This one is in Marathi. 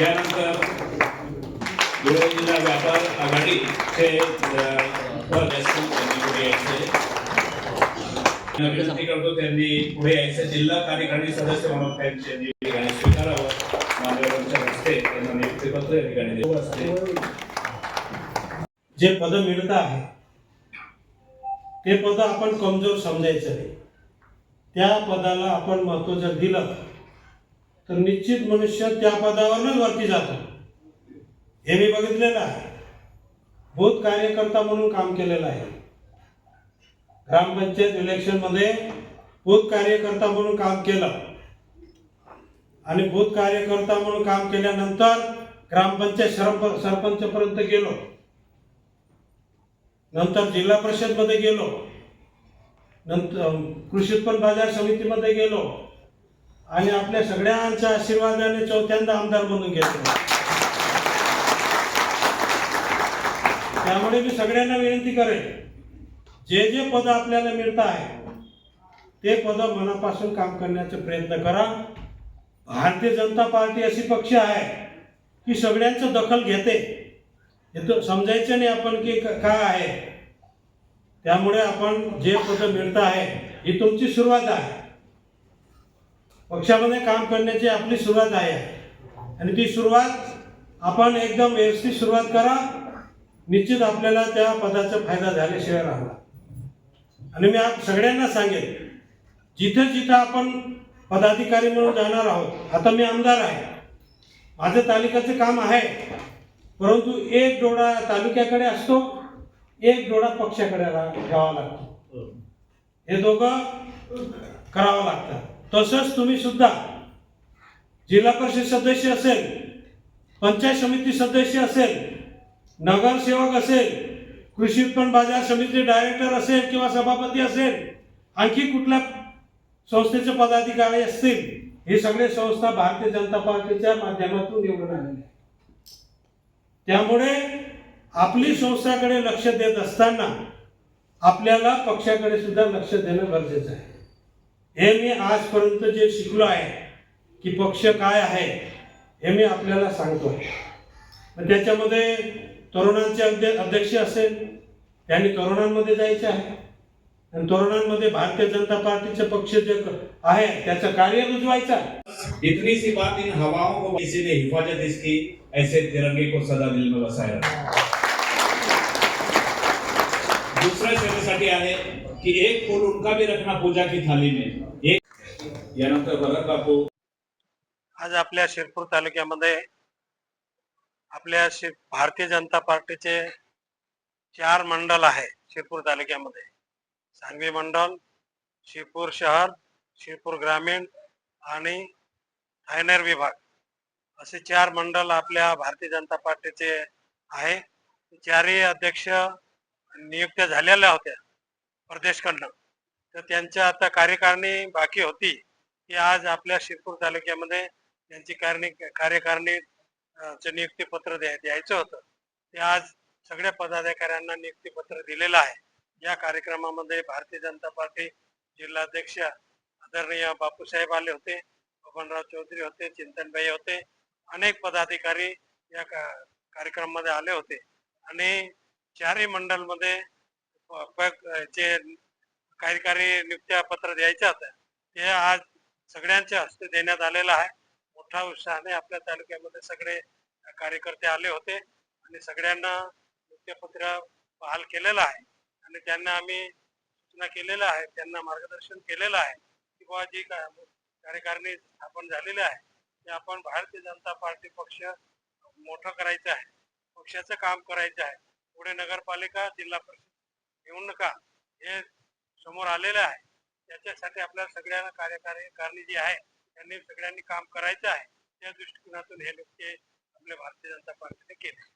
यानंतर धुळे जिल्हा व्यापार आघाडीचे अ, विनंती करतो त्यांनी पुढे यायचं. जिल्हा कार्यकारिणी सदस्य म्हणून त्यांची ठिकाणी स्वीकारावं. मान्यवरांच्या हस्ते त्यांना नियुक्ती नियुक्तीपत्र या ठिकाणी असते. जे पद मिळत आहे ते पद आपण कमजोर समजायचं नाही. त्या पदाला आपण महत्त्व जर दिलं तर निश्चित मनुष्य त्या पदावरच वरती जातो. हे मी बघितलेलं आहे. भूत कार्यकर्ता म्हणून काम केलेलं आहे. ग्रामपंचायत इलेक्शनमध्ये भूत कार्यकर्ता म्हणून काम केलं. आणि भूत कार्यकर्ता म्हणून काम केल्यानंतर ग्रामपंचायत सरप सरपंचपर्यंत गेलो. नंतर जिल्हा परिषदमध्ये गेलो. नंतर कृषी उत्पन्न बाजार समितीमध्ये गेलो. आणि आपल्या सगळ्यांच्या आशीर्वादाने चौथ्यांदा आमदार बनून घेतलो. त्यामुळे मी सगळ्यांना विनंती करेन जे जे पद आपल्याला मिळत आहे ते पद मनापासून काम करण्याचा प्रयत्न करा. भारतीय जनता पार्टी अशी पक्ष आहे की सगळ्यांचं दखल घेते. हे तर समजायचं नाही आपण की काय आहे. त्यामुळे आपण जे पद मिळत आहे ही तुमची सुरुवात आहे. पक्षामध्ये काम करण्याची आपली सुरुवात आहे. आणि ती सुरुवात आपण एकदम व्यवस्थित सुरुवात करा. निश्चित आपल्याला त्या पदाचा फायदा झाल्याशिवाय राहणार. आणि मी आप सगळ्यांना सांगेन जिथं जिथं आपण पदाधिकारी म्हणून जाणार आहोत आता मी आमदार आहे. माझं तालुक्याचं काम आहे. परंतु एक डोळा तालुक्याकडे असतो एक डोळा पक्षाकडे घ्यावा ठेवावा लागतो. हे दोघं करावं लागतं. तसंच तुम्ही सुद्धा जिल्हा परिषद सदस्य असेल पंचायत समिती सदस्य असेल नगरसेवक असेल कृषी उत्पन्न बाजार समिती डायरेक्टर असेल किंवा सभापती असेल आणखी कुठल्या संस्थेचे पदाधिकारी असतील हे सगळे संस्था भारतीय जनता पार्टीच्या माध्यमातून निवडून आलेले त्यामुळे आपली संस्थाकडे लक्ष देत असताना आपल्याला पक्षाकडे सुद्धा लक्ष देणं गरजेचं आहे. हे मी आजपर्यंत जे शिकलो आहे की पक्ष काय आहे हे मी आपल्याला सांगतो. मग त्याच्यामध्ये तरुणांचे अध्य- अध्यक्ष असेल त्यांनी तरुणांमध्ये जायचे आहे. आणि तरुणांमध्ये भारतीय जनता पार्टीचे पक्ष जे क- आहे त्याचं कार्य रुजवायचा इतनी सी बात इन हवाओं को किसी ने हिफाजत इसकी ऐसे तिरंगे को सदा दिल में बसाया दूसरा सेवेसाठी आहे की एक फूल उनका भी रखना पूजा की थाली में. एक यानंतर भरत बापू. आज आपल्या शिरपूर तालुक्यामध्ये आपल्या शि भारतीय जनता पार्टीचे चार मंडल आहे शिरपूर तालुक्यामध्ये. सांगवी मंडल शिरपूर शहर शिरपूर ग्रामीण आणि थायनेर विभाग. असे चार मंडल आपल्या भारतीय जनता पार्टीचे आहे. चारही अध्यक्ष नियुक्त्या झालेल्या होत्या प्रदेशकडनं. तर त्यांच्या आता कार्यकारिणी बाकी होती. की आज आपल्या शिरपूर तालुक्यामध्ये त्यांची कारणी कार्यकारिणी चं नियुक्तीपत्र द्याय द्यायचं होतं. ते आज सगळ्या पदाधिकाऱ्यांना नियुक्तीपत्र दिलेलं आहे. या कार्यक्रमामध्ये भारतीय जनता पार्टी जिल्हाध्यक्ष आदरणीय बापूसाहेब आले होते बबनराव चौधरी होते चिंतनबाई होते अनेक पदाधिकारी या का- कार्यक्रमामध्ये आले होते. आणि चारही मंडळमध्ये जे कार्यकारी नियुक्त्या पत्र द्यायचं होतं ते आज सगळ्यांच्या हस्ते देण्यात आलेलं आहे. मोठा उत्साहाने आपल्या तालुक्यामध्ये सगळे कार्यकर्ते आले होते आणि सगळ्यांना नियुक्त्यापत्र बहाल केलेलं आहे. आणि त्यांना आम्ही सूचना केलेल्या आहे त्यांना मार्गदर्शन केलेलं आहे की बाबा जी का- कार्यकारिणी स्थापन झालेली आहे ते आपण भारतीय जनता पार्टी पक्ष मोठं करायचं आहे पक्षाचं काम करायचं आहे. पुढे नगरपालिका जिल्हा परिषद निवडणुका हे समोर आलेलं आहे त्याच्यासाठी आपल्याला सगळ्यांना कार्यकारी जी आहे त्यांनी सगळ्यांनी काम करायचं आहे. त्या दृष्टिकोनातून हे लोक आपल्या भारतीय जनता पार्टीने केले.